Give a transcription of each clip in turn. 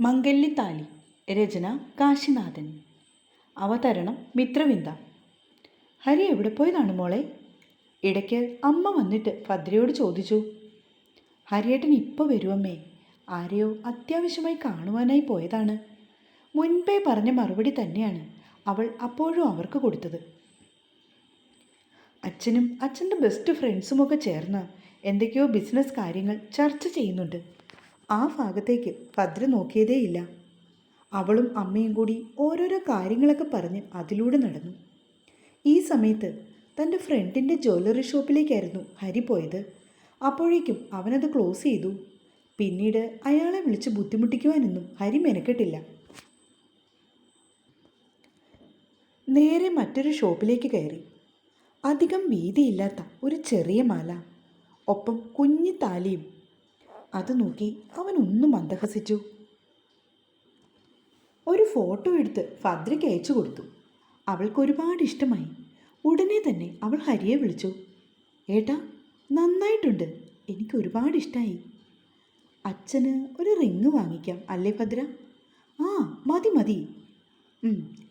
മംഗല്യത്താലി രചന കാശിനാഥൻ. അവതരണം മിത്രവിന്ദ. ഹരി എവിടെ പോയതാണ് മോളെ? ഇടയ്ക്ക് അമ്മ വന്നിട്ട് ഭദ്രയോട് ചോദിച്ചു. ഹരിയേട്ടൻ ഇപ്പോൾ വരുമമ്മേ ആരെയോ അത്യാവശ്യമായി കാണുവാനായി പോയതാണ്. മുൻപേ പറഞ്ഞ മറുപടി തന്നെയാണ് അവൾ അപ്പോഴും അവർക്ക് കൊടുത്തത്. അച്ഛനും അച്ഛന്റെ ബെസ്റ്റ് ഫ്രണ്ട്സുമൊക്കെ ചേർന്ന് എന്തൊക്കെയോ ബിസിനസ് കാര്യങ്ങൾ ചർച്ച ചെയ്യുന്നുണ്ട്. ആ ഭാഗത്തേക്ക് ഭദ്ര നോക്കിയതേയില്ല. അവളും അമ്മയും കൂടി ഓരോരോ കാര്യങ്ങളൊക്കെ പറഞ്ഞ് അതിലൂടെ നടന്നു. ഈ സമയത്ത് തന്റെ ഫ്രണ്ടിന്റെ ജ്വല്ലറി ഷോപ്പിലേക്കായിരുന്നു ഹരി പോയത്. അപ്പോഴേക്കും അവനത് ക്ലോസ് ചെയ്തു. പിന്നീട് അയാളെ വിളിച്ച് ബുദ്ധിമുട്ടിക്കുവാനൊന്നും ഹരി മെനക്കെട്ടില്ല. നേരെ മറ്റൊരു ഷോപ്പിലേക്ക് കയറി. അധികം വീതിയില്ലാത്ത ഒരു ചെറിയ മാല. ഒപ്പം കുഞ്ഞു താലിയും അത് നോക്കി അവൻ ഒന്നും മന്ദഹസിച്ചു ഒരു ഫോട്ടോ എടുത്ത് ഫദ്രയ്ക്ക് അയച്ചു കൊടുത്തു. അവൾക്ക് ഒരുപാട് ഇഷ്ടമായി. ഉടനെ തന്നെ അവൾ ഹരിയെ വിളിച്ചു. ഏട്ടാ നന്നായിട്ടുണ്ട്. എനിക്ക് ഒരുപാട് ഇഷ്ടമായി അച്ഛന് ഒരു റിങ് വാങ്ങിക്കാം അല്ലേ ഭദ്ര? ആ മതി മതി.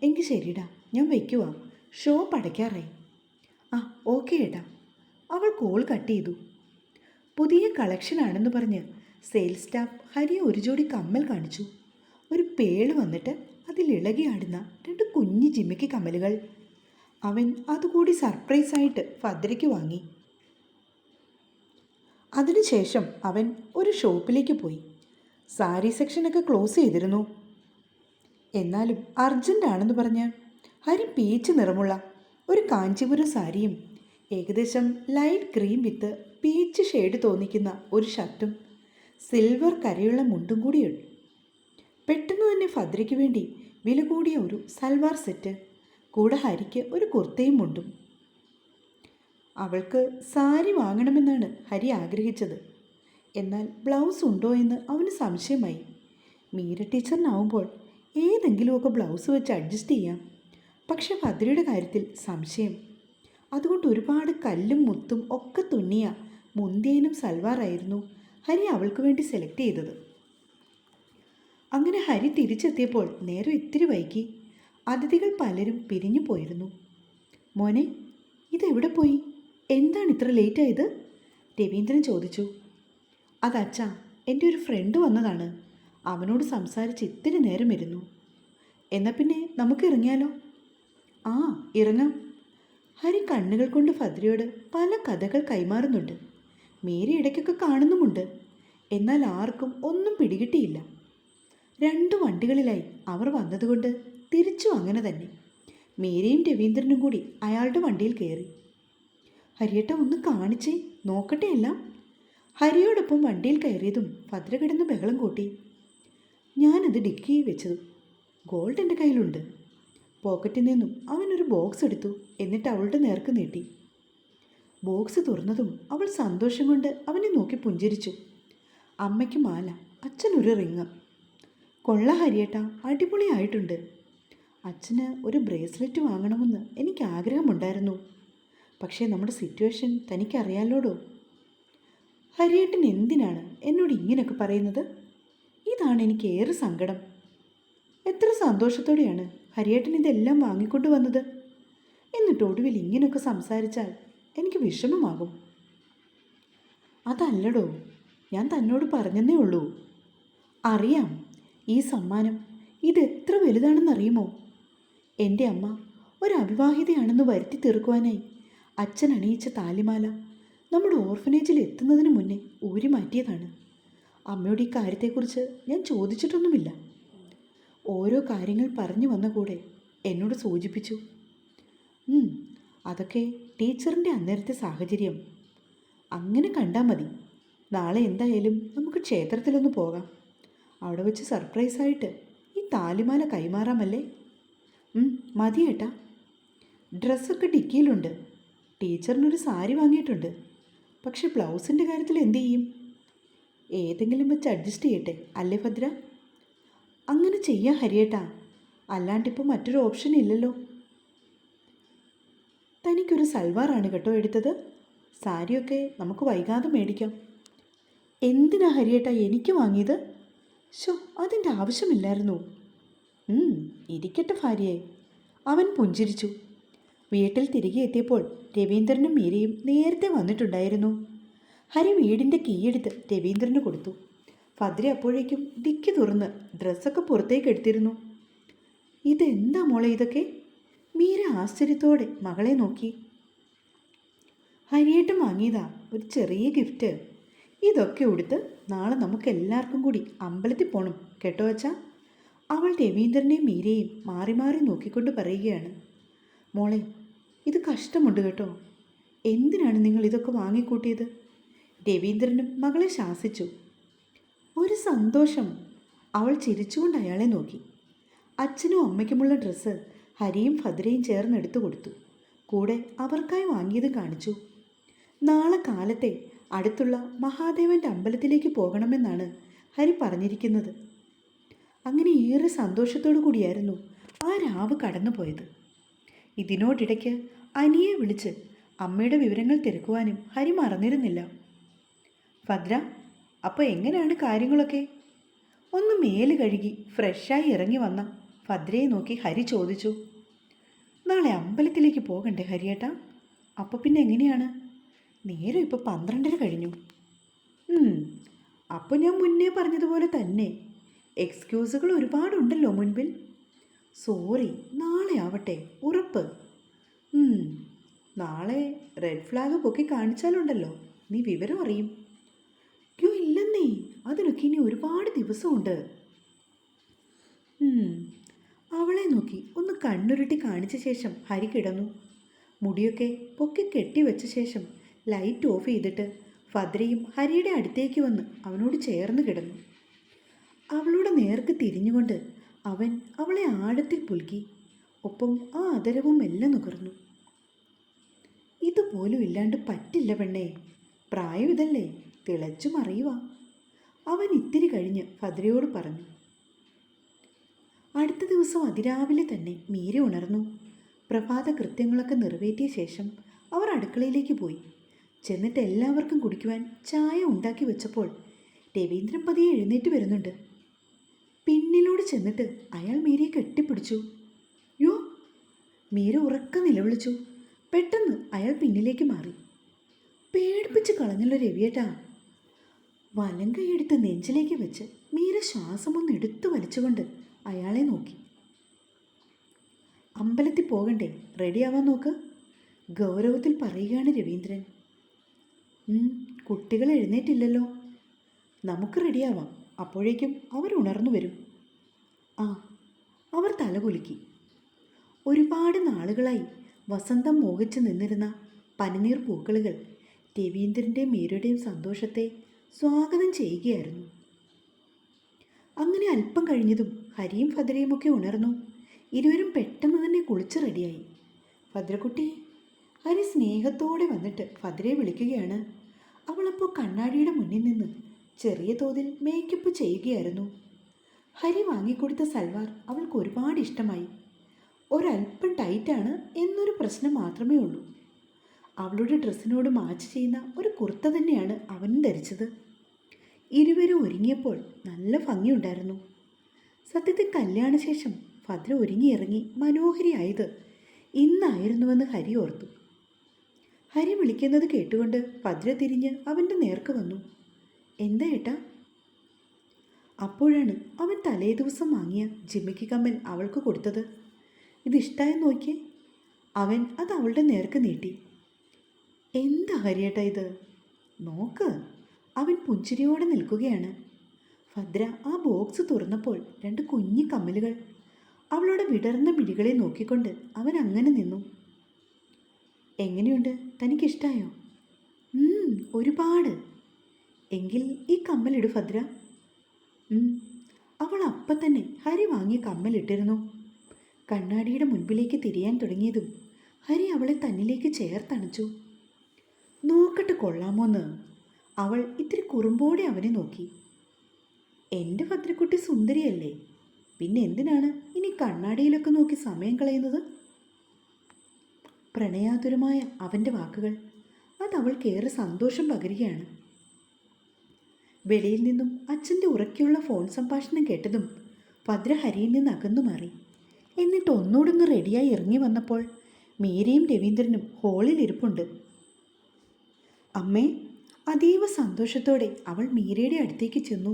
എങ്കിൽ ശരിടാ. ഞാൻ വയ്ക്കുവാ ഷോപ്പ് അടയ്ക്കാറായി. ആ ഓക്കെ ഏട്ടാ. അവൾ കോൾ കട്ട് ചെയ്തു. പുതിയ കളക്ഷനാണെന്ന് പറഞ്ഞ് സെയിൽസ് സ്റ്റാഫ് ഹരിയെ ഒരു ജോഡി കമ്മൽ കാണിച്ചു. ഒരു പേൾ വന്നിട്ട് അതിൽ ഇളകിയാടുന്ന രണ്ട് കുഞ്ഞു ജിമ്മിക്ക് കമ്മലുകൾ. അവൻ അതുകൂടി സർപ്രൈസായിട്ട് ഭദ്രയ്ക്ക് വാങ്ങി. അതിനുശേഷം അവൻ ഒരു ഷോപ്പിലേക്ക് പോയി. സാരി സെക്ഷനൊക്കെ ക്ലോസ് ചെയ്തിരുന്നു. എന്നാലും അർജന്റ് ആണെന്ന് പറഞ്ഞ് ഹരി പീച്ച് നിറമുള്ള ഒരു കാഞ്ചീപുരം സാരിയും ഏകദേശം light cream with peach shade തോന്നിക്കുന്ന ഒരു ഷർട്ടും സിൽവർ കരയുള്ള മുണ്ടും കൂടിയുണ്ട്. പെട്ടെന്ന് തന്നെ ഭദ്രയ്ക്ക് വേണ്ടി വില കൂടിയ ഒരു സൽവാർ സെറ്റ് കൂടെ ഹരിക്ക് ഒരു കുർത്തയും മുണ്ടും. അവൾക്ക് സാരി വാങ്ങണമെന്നാണ് ഹരി ആഗ്രഹിച്ചത്. എന്നാൽ ബ്ലൗസ് ഉണ്ടോ എന്ന് അവന് സംശയമായി. മീര ടീച്ചറിനാവുമ്പോൾ ഏതെങ്കിലുമൊക്കെ ബ്ലൗസ് വെച്ച് അഡ്ജസ്റ്റ് ചെയ്യാം. പക്ഷെ ഭദ്രയുടെ കാര്യത്തിൽ സംശയം. അതുകൊണ്ട് ഒരുപാട് കല്ലും മുത്തും ഒക്കെ തുന്നിയ മുന്തിയനും സൽവാറായിരുന്നു ഹരി അവൾക്ക് വേണ്ടി സെലക്ട് ചെയ്തത്. അങ്ങനെ ഹരി തിരിച്ചെത്തിയപ്പോൾ നേരം ഇത്തിരി വൈകി അതിഥികൾ പലരും പിരിഞ്ഞു പോയിരുന്നു. മോനെ ഇതെവിടെ പോയി? എന്താണ് ഇത്ര ലേറ്റ് ആയത്? രവീന്ദ്രൻ ചോദിച്ചു. അതച്ഛാ എന്റെ ഒരു ഫ്രണ്ട് വന്നതാണ്. അവനോട് സംസാരിച്ച് ഇത്തിരി നേരം ഇരുന്നു. എന്നാൽ പിന്നെ നമുക്ക് ഇറങ്ങിയാലോ? ആ ഇറങ്ങാം. ഹരി കണ്ണുകൾ കൊണ്ട് ഭദ്രയോട് പല കഥകൾ കൈമാറുന്നുണ്ട്. മേരി ഇടയ്ക്കൊക്കെ കാണുന്നുമുണ്ട്. എന്നാൽ ആർക്കും ഒന്നും പിടികിട്ടിയില്ല. രണ്ട് വണ്ടികളിലായി അവർ വന്നതുകൊണ്ട് തിരിച്ചു അങ്ങനെ തന്നെ. മേരിയും രവീന്ദ്രനും കൂടി അയാളുടെ വണ്ടിയിൽ കയറി. ഹരിയേട്ട ഒന്ന് കാണിച്ചേ. നോക്കട്ടെ എല്ലാം. ഹരിയോടൊപ്പം വണ്ടിയിൽ കയറിയതും ഭദ്ര കിടന്ന് ബഹളം കൂട്ടി. ഞാനത് ഡിക്കിയിൽ വെച്ചത് ഗോൾഡ് എന്റെ കയ്യിലുണ്ട്. പോക്കറ്റിൽ നിന്നും അവനൊരു ബോക്സ് എടുത്തു. എന്നിട്ട് അവളുടെ നേർക്ക് നീട്ടി. ബോക്സ് തുറന്നതും അവൾ സന്തോഷം കൊണ്ട് അവനെ നോക്കി പുഞ്ചിരിച്ചു. അമ്മയ്ക്ക് മാല അച്ഛനൊരു റിങ് കൊള്ള ഹരിയേട്ട അടിപൊളിയായിട്ടുണ്ട്. അച്ഛന് ഒരു ബ്രേസ്ലെറ്റ് വാങ്ങണമെന്ന് എനിക്ക് ആഗ്രഹമുണ്ടായിരുന്നു. പക്ഷേ നമ്മുടെ സിറ്റുവേഷൻ തനിക്കറിയാലോടോ? ഹരിയേട്ടൻ എന്തിനാണ് എന്നോട് ഇങ്ങനെയൊക്കെ പറയുന്നത്? ഇതാണ് എനിക്ക് ഏറെ സങ്കടം. എത്ര സന്തോഷത്തോടെയാണ് ഹരിയേട്ടൻ ഇതെല്ലാം വാങ്ങിക്കൊണ്ടു വന്നത്? എന്നിട്ട് ഒടുവിൽ ഇങ്ങനെയൊക്കെ സംസാരിച്ചാൽ എനിക്ക് വിഷമമാകും. അതല്ലടോ ഞാൻ തന്നോട് പറഞ്ഞെന്നേ ഉള്ളൂ. അറിയാം ഈ സമ്മാനം ഇതെത്ര വലുതാണെന്നറിയുമോ? എന്റെ അമ്മ ഒരു അവിവാഹിതയാണെന്ന് വരുത്തി തീർക്കുവാനായി അച്ഛൻ അണിയിച്ച താലിമാല നമ്മുടെ ഓർഫനേജിൽ എത്തുന്നതിന് മുന്നേ ഊരി മാറ്റിയതാണ് അമ്മയോട് ഈ കാര്യത്തെക്കുറിച്ച് ഞാൻ ചോദിച്ചിട്ടൊന്നുമില്ല. ഓരോ കാര്യങ്ങൾ പറഞ്ഞു വന്ന കൂടെ എന്നോട് സൂചിപ്പിച്ചു. "ഉം, അതൊക്കെ ടീച്ചറിന്റെ അന്നേരത്തെ സാഹചര്യം. അങ്ങനെ കണ്ടാൽ മതി. നാളെ എന്തായാലും നമുക്ക് ക്ഷേത്രത്തിലൊന്ന് പോകാം. അവിടെ വെച്ച് സർപ്രൈസായിട്ട് ഈ താലിമാല കൈമാറാമല്ലേ? മതി ഏട്ടാ. ഡ്രസ്സൊക്കെ ഡിക്കിയിലുണ്ട്. ടീച്ചറിനൊരു സാരി വാങ്ങിയിട്ടുണ്ട്. പക്ഷെ ബ്ലൗസിന്റെ കാര്യത്തിൽ എന്ത് ചെയ്യും? ഏതെങ്കിലും വെച്ച് അഡ്ജസ്റ്റ് ചെയ്യട്ടെ അല്ലേ ഭദ്ര? അങ്ങനെ ചെയ്യാം ഹരിയേട്ടാ. അല്ലാണ്ടിപ്പോൾ മറ്റൊരു ഓപ്ഷൻ ഇല്ലല്ലോ. തനിക്കൊരു സൽവാറാണ് കേട്ടോ എടുത്തത്. സാരിയൊക്കെ നമുക്ക് വൈകാതെ മേടിക്കാം. എന്തിനാ ഹരിയേട്ടാ എനിക്ക് വാങ്ങിയത്? ഷോ അതിന്റെ ആവശ്യമില്ലായിരുന്നു. ഇരിക്കട്ടെ ഭാര്യയെ. അവൻ പുഞ്ചിരിച്ചു. വീട്ടിൽ തിരികെ എത്തിയപ്പോൾ രവീന്ദ്രനും മീരയും നേരത്തെ വന്നിട്ടുണ്ടായിരുന്നു. ഹരി വീടിന്റെ കീയെടുത്ത് രവീന്ദ്രന് കൊടുത്തു. ഭദ്ര അപ്പോഴേക്കും ദിക്കി തുറന്ന് ഡ്രസ്സൊക്കെ പുറത്തേക്ക് എടുത്തിരുന്നു. ഇതെന്താ മോളെ ഇതൊക്കെ? മീര ആശ്ചര്യത്തോടെ മകളെ നോക്കി. ഹരിയേട്ട് വാങ്ങിയതാ ഒരു ചെറിയ ഗിഫ്റ്റ് ഇതൊക്കെ ഉടുത്ത് നാളെ നമുക്ക് എല്ലാവർക്കും കൂടി അമ്പലത്തിൽ പോകണം കേട്ടോ അച്ഛാ? അവൾ രവീന്ദ്രനെയും മീരയും മാറി മാറി നോക്കിക്കൊണ്ട് പറയുകയാണ്. മോളെ ഇത് കഷ്ടമുണ്ട് കേട്ടോ. എന്തിനാണ് നിങ്ങൾ ഇതൊക്കെ വാങ്ങിക്കൂട്ടിയത്? രവീന്ദ്രനും മകളെ ശാസിച്ചു. ഒരു സന്തോഷം. അവൾ ചിരിച്ചുകൊണ്ട് അയാളെ നോക്കി. അച്ഛനും അമ്മയ്ക്കുമുള്ള ഡ്രസ്സ് ഹരിയും ഭദ്രയും ചേർന്ന് എടുത്തു കൊടുത്തു. കൂടെ അവർക്കായി വാങ്ങിയത് കാണിച്ചു. നാളെ കാലത്തെ അടുത്തുള്ള മഹാദേവന്റെ അമ്പലത്തിലേക്ക് പോകണമെന്നാണ് ഹരി പറഞ്ഞിരിക്കുന്നത്. അങ്ങനെ ഏറെ സന്തോഷത്തോടു കൂടിയായിരുന്നു ആ രാവ് കടന്നുപോയത്. ഇതിനോടിടയ്ക്ക് അനിയെ വിളിച്ച് അമ്മയുടെ വിവരങ്ങൾ തിരക്കുവാനും ഹരി മറന്നിരുന്നില്ല. ഭദ്ര അപ്പോൾ എങ്ങനെയാണ് കാര്യങ്ങളൊക്കെ? ഒന്ന് മേൽ കഴുകി ഫ്രഷായി ഇറങ്ങി വന്ന ഭദ്രയെ നോക്കി ഹരി ചോദിച്ചു. നാളെ അമ്പലത്തിലേക്ക് പോകണ്ടേ ഹരിയേട്ടാ? അപ്പോൾ പിന്നെ എങ്ങനെയാണ്? നേരം ഇപ്പോൾ പന്ത്രണ്ടര കഴിഞ്ഞു. അപ്പോൾ ഞാൻ മുന്നേ പറഞ്ഞതുപോലെ തന്നെ. എക്സ്ക്യൂസുകൾ ഒരുപാടുണ്ടല്ലോ മുൻപിൽ. സോറി നാളെ ആവട്ടെ ഉറപ്പ്. നാളെ റെഡ് ഫ്ലാഗ് പൊക്കി കാണിച്ചാലുണ്ടല്ലോ നീ വിവരം അറിയും. ക്യൂ ഇല്ലെന്നേ അതിനൊക്കെ ഇനി ഒരുപാട് ദിവസമുണ്ട്. അവളെ നോക്കി ഒന്ന് കണ്ണുരുട്ടി കാണിച്ച ശേഷം ഹരി കിടന്നു. മുടിയൊക്കെ പൊക്കി കെട്ടിവെച്ച ശേഷം ലൈറ്റ് ഓഫ് ചെയ്തിട്ട് ഫദ്രയും ഹരിയുടെ അടുത്തേക്ക് വന്ന് അവനോട് ചേർന്ന് കിടന്നു. അവളുടെ നേർക്ക് തിരിഞ്ഞുകൊണ്ട് അവൻ അവളെ ആഴത്തിൽ പുൽകി ഒപ്പം ആ അതരവും എല്ലാം നുകർന്നു. ഇതുപോലും ഇല്ലാണ്ട് പറ്റില്ല പെണ്ണേ പ്രായം ഇതല്ലേ തിളച്ചു മറിയുക അവൻ ഇത്തിരി കഴിഞ്ഞ് ഫദ്രയോട് പറഞ്ഞു. അടുത്ത ദിവസം അതിരാവിലെ തന്നെ മീര ഉണർന്നു. പ്രഭാത കൃത്യങ്ങളൊക്കെ നിറവേറ്റിയ ശേഷം അവർ അടുക്കളയിലേക്ക് പോയി. ചെന്നിട്ട് എല്ലാവർക്കും കുടിക്കുവാൻ ചായ ഉണ്ടാക്കി വെച്ചപ്പോൾ രവീന്ദ്രൻ പതിയെ എഴുന്നേറ്റ് വരുന്നുണ്ട്. പിന്നിലൂടെ ചെന്നിട്ട് അയാൾ മീരയെ കെട്ടിപ്പിടിച്ചു. യോ മീര ഉറക്കം നിലവിളിച്ചു. പെട്ടെന്ന് അയാൾ പിന്നിലേക്ക് മാറി. പേടിപ്പിച്ച് കളഞ്ഞല്ലോ രവിയേട്ടാ. വലം കൈയെടുത്ത് നെഞ്ചിലേക്ക് വെച്ച് മീര ശ്വാസമൊന്ന് എടുത്തു വലിച്ചുകൊണ്ട് അയാളെ നോക്കി. അമ്പലത്തിൽ പോകണ്ടേ? റെഡിയാവാൻ നോക്ക്. ഗൗരവത്തിൽ പറയുകയാണ് രവീന്ദ്രൻ. കുട്ടികൾ എഴുന്നേറ്റില്ലല്ലോ. നമുക്ക് റെഡിയാവാം അപ്പോഴേക്കും അവർ ഉണർന്നു വരും. ആ അവർ തലകുലുക്കി ഒരുപാട് നാളുകളായി വസന്തം മോഹിച്ച് നിന്നിരുന്ന പനിനീർ പൂക്കളുകൾ രവീന്ദ്രന്റെയും മീരയുടെയും സന്തോഷത്തെ സ്വാഗതം ചെയ്യുകയായിരുന്നു. അങ്ങനെ അല്പം കഴിഞ്ഞതും ഹരിയും ഭദ്രയുമൊക്കെ ഉണർന്നു. ഇരുവരും പെട്ടെന്ന് തന്നെ കുളിച്ച് റെഡിയായി. ഭദ്രക്കുട്ടി ഹരി സ്നേഹത്തോടെ വന്നിട്ട് ഭദ്രയെ വിളിക്കുകയാണ്. അവളപ്പോൾ കണ്ണാടിയുടെ മുന്നിൽ നിന്ന് ചെറിയ തോതിൽ മേക്കപ്പ് ചെയ്യുകയായിരുന്നു. ഹരി വാങ്ങിക്കൊടുത്ത സൽവാർ അവൾക്ക് ഒരുപാട് ഇഷ്ടമായി. ഒരല്പം ടൈറ്റാണ് എന്നൊരു പ്രശ്നം മാത്രമേ ഉള്ളൂ. അവളുടെ ഡ്രസ്സിനോട് മാച്ച് ചെയ്യുന്ന ഒരു കുർത്ത തന്നെയാണ് അവനും ധരിച്ചത്. ഇരുവരും ഒരുങ്ങിയപ്പോൾ നല്ല ഭംഗിയുണ്ടായിരുന്നു. സത്യത്തിൽ കല്യാണശേഷം ഭദ്ര ഒരുങ്ങിയിറങ്ങി മനോഹരിയായത് ഇന്നായിരുന്നുവെന്ന് ഹരി ഓർത്തു. ഹരി വിളിക്കുന്നത് കേട്ടുകൊണ്ട് ഭദ്ര തിരിഞ്ഞ് അവന്റെ നേർക്ക് വന്നു. എന്താ ഏട്ടാ? അപ്പോഴാണ് അവൻ തലേ ദിവസം വാങ്ങിയ ജിമ്മിക്ക് കമ്മൽ അവൾക്ക് കൊടുത്തത്. ഇതിഷ്ടായെന്ന് നോക്കിയേ? അവൻ അത് അവളുടെ നേർക്ക് നീട്ടി. എന്താ ഹരിയേട്ടാ ഇത്? നോക്ക്. അവൻ പുഞ്ചിരിയോടെ നിൽക്കുകയാണ്. ഭദ്ര ആ ബോക്സ് തുറന്നപ്പോൾ രണ്ട് കുഞ്ഞു കമ്മലുകൾ അവളുടെ വിടർന്ന മിഴികളെ നോക്കിക്കൊണ്ട് അവൻ അങ്ങനെ നിന്നു. എങ്ങനെയുണ്ട്? തനിക്കിഷ്ടായോ? ഒരുപാട്. എങ്കിൽ ഈ കമ്മലിടു ഭദ്ര. അവൾ അപ്പം തന്നെ ഹരി വാങ്ങിയ കമ്മലിട്ടിരുന്നു കണ്ണാടിയുടെ മുൻപിലേക്ക് തിരിയാൻ തുടങ്ങിയതും ഹരി അവളെ തന്നിലേക്ക് ചേർത്തണച്ചു. നോക്കട്ടെ കൊള്ളാമോന്ന്. അവൾ ഇത്തിരി കുറുമ്പോടെ അവനെ നോക്കി. എന്റെ ഭദ്രക്കുട്ടി സുന്ദരിയല്ലേ? പിന്നെ എന്തിനാണ് ഇനി കണ്ണാടിയിലൊക്കെ നോക്കി സമയം കളയുന്നത്? പ്രണയാതുരമായ അവന്റെ വാക്കുകൾ അത് അവൾക്കേറെ സന്തോഷം പകരുകയാണ്. വെളിയിൽ നിന്നും അച്ഛന്റെ ഉറക്കെയുള്ള ഫോൺ സംഭാഷണം കേട്ടതും ഭദ്ര ഹരിയിൽ നിന്ന് അകന്നു മാറി. എന്നിട്ട് ഒന്നോടൊന്ന് റെഡിയായി ഇറങ്ങി വന്നപ്പോൾ മീരയും രവീന്ദ്രനും ഹോളിൽ ഇരിപ്പുണ്ട്. അമ്മേ അതീവ സന്തോഷത്തോടെ അവൾ മീരയുടെ അടുത്തേക്ക് ചെന്നു.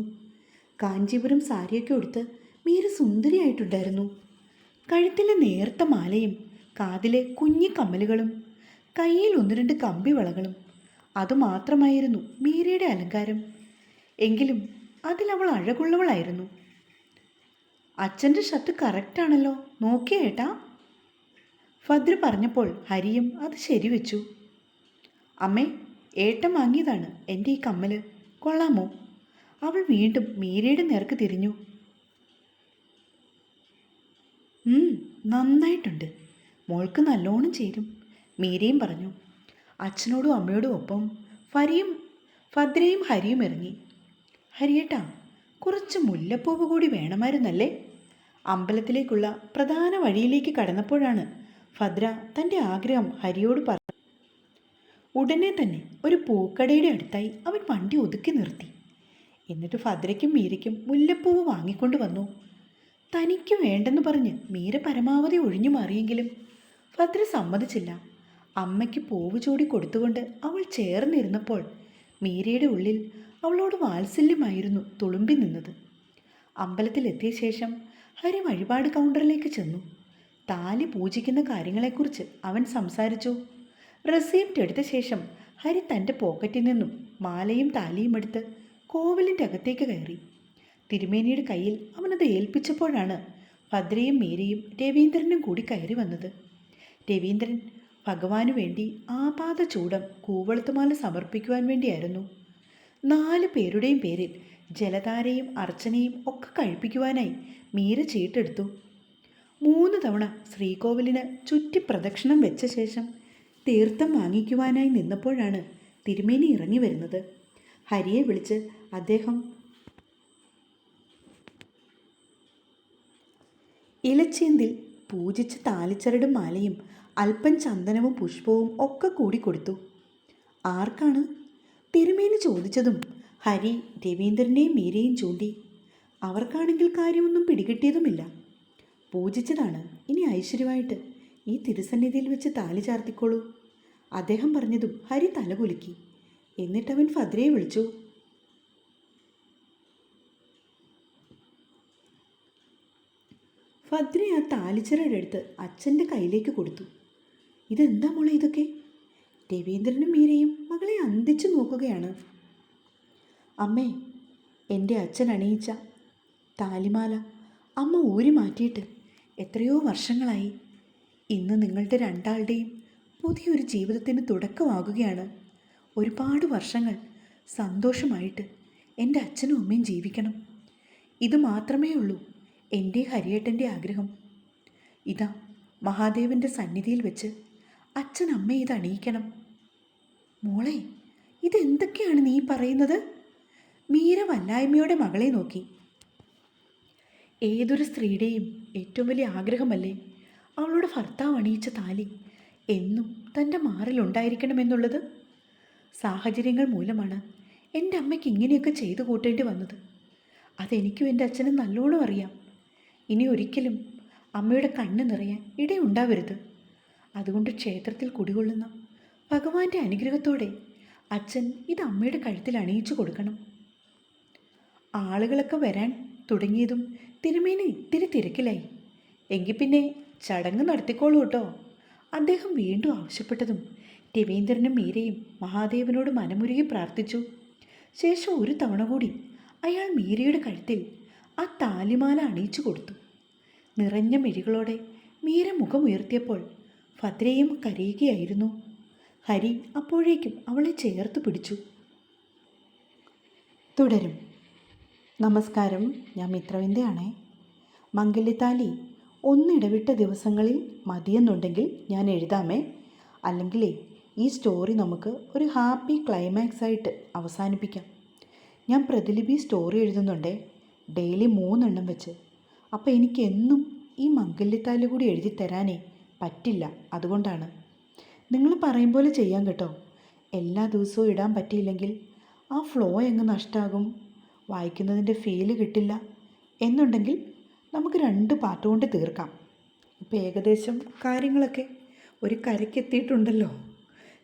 കാഞ്ചീപുരം സാരിയൊക്കെ ഉടുത്ത് മീര സുന്ദരിയായിട്ടുണ്ടായിരുന്നു. കഴുത്തിലെ നേർത്ത മാലയും കാതിലെ കുഞ്ഞി കമ്മലുകളും കയ്യിൽ ഒന്ന് രണ്ട് കമ്പി വളകളും അതുമാത്രമായിരുന്നു മീരയുടെ അലങ്കാരം. എങ്കിലും അതിലവൾ അഴകുള്ളവളായിരുന്നു. അച്ഛന്റെ ഷർട്ട് കറക്റ്റാണല്ലോ നോക്കിയ ഏട്ടാ. ഭദ്ര പറഞ്ഞപ്പോൾ ഹരിയും അത് ശരിവെച്ചു. അമ്മേ ഏട്ടൻ വാങ്ങിയതാണ് എന്റെ ഈ കമ്മൽ. കൊള്ളാമോ? അവൾ വീണ്ടും മീരയുടെ നേർക്ക് തിരിഞ്ഞു. നന്നായിട്ടുണ്ട്. മോൾക്ക് നല്ലോണം ചേരും മീരയും പറഞ്ഞു. അച്ഛനോടും അമ്മയോടും ഒപ്പം ഫരിയും ഭദ്രയും ഹരിയും ഇറങ്ങി. ഹരിയേട്ടാ കുറച്ച് മുല്ലപ്പൂവ് കൂടി വേണമായിരുന്നല്ലേ? അമ്പലത്തിലേക്കുള്ള പ്രധാന വഴിയിലേക്ക് കടന്നപ്പോഴാണ് ഭദ്ര തന്റെ ആഗ്രഹം ഹരിയോട് പറഞ്ഞു ഉടനെ തന്നെ ഒരു പൂക്കടയുടെ അടുത്തായി അവൻ വണ്ടി ഒതുക്കി നിർത്തി. എന്നിട്ട് ഭദ്രയ്ക്കും മീരയ്ക്കും മുല്ലപ്പൂവ് വാങ്ങിക്കൊണ്ട് വന്നു. തനിക്ക് വേണ്ടെന്ന് പറഞ്ഞ് മീര പരമാവധി ഒഴിഞ്ഞു മാറിയെങ്കിലും ഭദ്ര സമ്മതിച്ചില്ല. അമ്മയ്ക്ക് പൂവ് ചൂടി കൊടുത്തുകൊണ്ട് അവൾ ചേർന്നിരുന്നപ്പോൾ മീരയുടെ ഉള്ളിൽ അവളോട് വാത്സല്യമായിരുന്നു തുളുമ്പി നിന്നത്. അമ്പലത്തിലെത്തിയ ശേഷം ഹരി വഴിപാട് കൗണ്ടറിലേക്ക് ചെന്നു. താലി പൂജിക്കുന്ന കാര്യങ്ങളെക്കുറിച്ച് അവൻ സംസാരിച്ചു. റെസീപ്റ്റ് എടുത്ത ശേഷം ഹരി തന്റെ പോക്കറ്റിൽ നിന്നും മാലയും താലിയും എടുത്ത് കോവിലിന്റെ അകത്തേക്ക് കയറി. തിരുമേനിയുടെ കയ്യിൽ അവനത് ഏൽപ്പിച്ചപ്പോഴാണ് ഭദ്രയും മീരയും രവീന്ദ്രനും കൂടി കയറി വന്നത്. രവീന്ദ്രൻ ഭഗവാനു വേണ്ടി ആപാത ചൂടം കൂവളത്തുമാല സമർപ്പിക്കുവാൻ വേണ്ടിയായിരുന്നു. നാല് പേരുടെയും പേരിൽ ജലധാരയും അർച്ചനയും ഒക്കെ കഴിപ്പിക്കുവാനായി മീര ചീട്ടെടുത്തു. മൂന്ന് തവണ ശ്രീകോവിലിന് ചുറ്റി പ്രദക്ഷിണം വെച്ച ശേഷം തീർത്ഥം വാങ്ങിക്കുവാനായി നിന്നപ്പോഴാണ് തിരുമേനി ഇറങ്ങി വരുന്നത്. ഹരിയെ വിളിച്ച് അദ്ദേഹം ഇലച്ചേന്തിൽ പൂജിച്ച് താലിച്ചരടും മാലയും അല്പം ചന്ദനവും പുഷ്പവും ഒക്കെ കൂടി കൊടുത്തു. ആർക്കാണ്? തിരുമേനി ചോദിച്ചതും ഹരി രവീന്ദ്രനെയും മീരയും ചൂണ്ടി. അവർക്കാണെങ്കിൽ കാര്യമൊന്നും പിടികിട്ടിയതുമില്ല. പൂജിച്ചതാണ് ഇനി ഐശ്വര്യമായിട്ട്. ഈ തിരുസന്നിധിയിൽ വെച്ച് താലി ചാർത്തിക്കോളൂ. അദ്ദേഹം പറഞ്ഞതും ഹരി തലകുലുക്കി എന്നിട്ടവൻ ഫദ്രയെ വിളിച്ചു. ഭദ്ര ആ താലിച്ചരടെടുത്ത് അച്ഛന്റെ കയ്യിലേക്ക് കൊടുത്തു. ഇതെന്താ മോളെ ഇതൊക്കെ? രവീന്ദ്രനും മീരയും മകളെ അന്തിച്ചു നോക്കുകയാണ്. അമ്മേ എന്റെ അച്ഛൻ അണിയിച്ച താലിമാല അമ്മ ഊരി മാറ്റിയിട്ട് എത്രയോ വർഷങ്ങളായി. ഇന്ന് നിങ്ങളുടെ രണ്ടാളുടെയും പുതിയൊരു ജീവിതത്തിന് തുടക്കമാകുകയാണ്. ഒരുപാട് വർഷങ്ങൾ സന്തോഷമായിട്ട് എന്റെ അച്ഛനും അമ്മയും ജീവിക്കണം. ഇത് മാത്രമേ ഉള്ളൂ എന്റെ ഹരിയേട്ടന്റെ ആഗ്രഹം. ഇതാ മഹാദേവന്റെ സന്നിധിയിൽ വെച്ച് അച്ഛൻ അമ്മ ഇത് അണിയിക്കണം. മോളെ ഇതെന്തൊക്കെയാണ് നീ പറയുന്നത്? മീര വല്ലായ്മയോടെ മകളെ നോക്കി. ഏതൊരു സ്ത്രീയുടെയും ഏറ്റവും വലിയ ആഗ്രഹമല്ലേ അവളുടെ ഭർത്താവ് അണിയിച്ച താലി എന്നും തന്റെ മാറിലുണ്ടായിരിക്കണമെന്നുള്ളത് സാഹചര്യങ്ങൾ മൂലമാണ് എന്റെ അമ്മയ്ക്ക് ഇങ്ങനെയൊക്കെ ചെയ്തു കൂട്ടേണ്ടി വന്നത്. അതെനിക്കും എന്റെ അച്ഛനും നല്ലോണം അറിയാം. ഇനി ഒരിക്കലും അമ്മയുടെ കണ്ണ് നിറയാൻ ഇടയുണ്ടാവരുത് അതുകൊണ്ട് ക്ഷേത്രത്തിൽ കുടികൊള്ളുന്ന ഭഗവാന്റെ അനുഗ്രഹത്തോടെ അച്ഛൻ ഇത് അമ്മയുടെ കഴുത്തിൽ അണിയിച്ചു കൊടുക്കണം. ആളുകളൊക്കെ വരാൻ തുടങ്ങിയതും തിരുമേനി ഇത്തിരി തിരക്കിലായി. എങ്കിൽ പിന്നെ ചടങ്ങ് നടത്തിക്കോളൂ കേട്ടോ. അദ്ദേഹം വീണ്ടും ആവശ്യപ്പെട്ടതും രവീന്ദ്രനും മീരയും മഹാദേവനോട് മനമുരുകി പ്രാർത്ഥിച്ചു. ശേഷം ഒരു തവണ കൂടി അയാൾ മീരയുടെ കഴുത്തിൽ ആ താലിമാല അണിയിച്ചു കൊടുത്തു. നിറഞ്ഞ മിഴികളോടെ മീര മുഖമുയർത്തിയപ്പോൾ ഭദ്രയും കരയുകയായിരുന്നു. ഹരി അപ്പോഴേക്കും അവളെ ചേർത്ത് പിടിച്ചു. തുടരും. നമസ്കാരം. ഞാൻ മിത്രവിന്റെയാണേ മംഗല്യത്താലി ഒന്നിടവിട്ട ദിവസങ്ങളിൽ മതിയെന്നുണ്ടെങ്കിൽ ഞാൻ എഴുതാമേ. അല്ലെങ്കിലേ ഈ സ്റ്റോറി നമുക്ക് ഒരു ഹാപ്പി ക്ലൈമാക്സ് ആയിട്ട് അവസാനിപ്പിക്കാം. ഞാൻ പ്രതിലിപി സ്റ്റോറി എഴുതുന്നുണ്ടേ. ഡെയിലി മൂന്നെണ്ണം വെച്ച്. അപ്പോൾ എനിക്ക് എന്നും ഈ മംഗല്യത്താലി കൂടി എഴുതി തരാനേ പറ്റില്ല. അതുകൊണ്ടാണ്. നിങ്ങൾ പറയും പോലെ ചെയ്യാം കേട്ടോ. എല്ലാ ദിവസവും ഇടാൻ പറ്റിയില്ലെങ്കിൽ ആ ഫ്ലോ എങ്ങ് നഷ്ടമാകും വായിക്കുന്നതിന്റെ ഫീൽ കിട്ടില്ല. എന്നുണ്ടെങ്കിൽ നമുക്ക് രണ്ട് പാർട്ട് കൊണ്ട് തീർക്കാം. ഇപ്പോൾ ഏകദേശം കാര്യങ്ങളൊക്കെ ഒരു കരയ്ക്കെത്തിയിട്ടുണ്ടല്ലോ.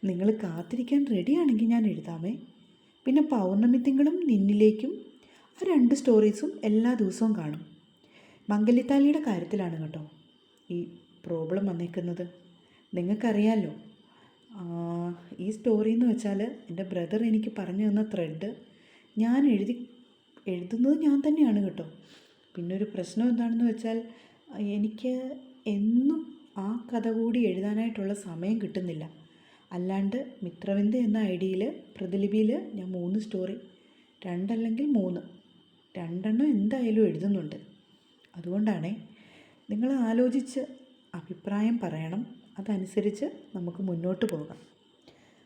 നിങ്ങൾ കാത്തിരിക്കാൻ റെഡിയാണെങ്കിൽ ഞാൻ എഴുതാമേ. പിന്നെ പൗർണമി തിങ്കളും നിന്നിലേക്കും ആ രണ്ട് സ്റ്റോറീസും എല്ലാ ദിവസവും കാണും. മംഗലിത്താലിയുടെ കാര്യത്തിലാണ് കേട്ടോ ഈ പ്രോബ്ലം വന്നേക്കുന്നത്. നിങ്ങൾക്കറിയാമല്ലോ ഈ സ്റ്റോറി എന്ന് വെച്ചാൽ എന്റെ ബ്രദർ എനിക്ക് പറഞ്ഞു തന്ന ത്രെഡ് ഞാൻ എഴുതി എഴുതുന്നത് ഞാൻ തന്നെയാണ് കേട്ടോ. പിന്നെ ഒരു പ്രശ്നം എന്താണെന്ന് വെച്ചാൽ എനിക്ക് എന്നും ആ കഥ കൂടി എഴുതാനായിട്ടുള്ള സമയം കിട്ടുന്നില്ല. അല്ലാണ്ട് മിത്രവിന്ദ എന്ന ഐ ഡിയിൽ പ്രതിലിപിയിൽ ഞാൻ മൂന്ന് സ്റ്റോറി രണ്ടല്ലെങ്കിൽ മൂന്ന് രണ്ടെണ്ണം എന്തായാലും എഴുതുന്നുണ്ട്. അതുകൊണ്ടാണേ നിങ്ങൾ ആലോചിച്ച് അഭിപ്രായം പറയണം. അതനുസരിച്ച് നമുക്ക് മുന്നോട്ട് പോകാം.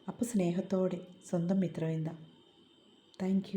അപ്പോൾ സ്നേഹത്തോടെ സ്വന്തം മിത്രവിന്ദ. താങ്ക്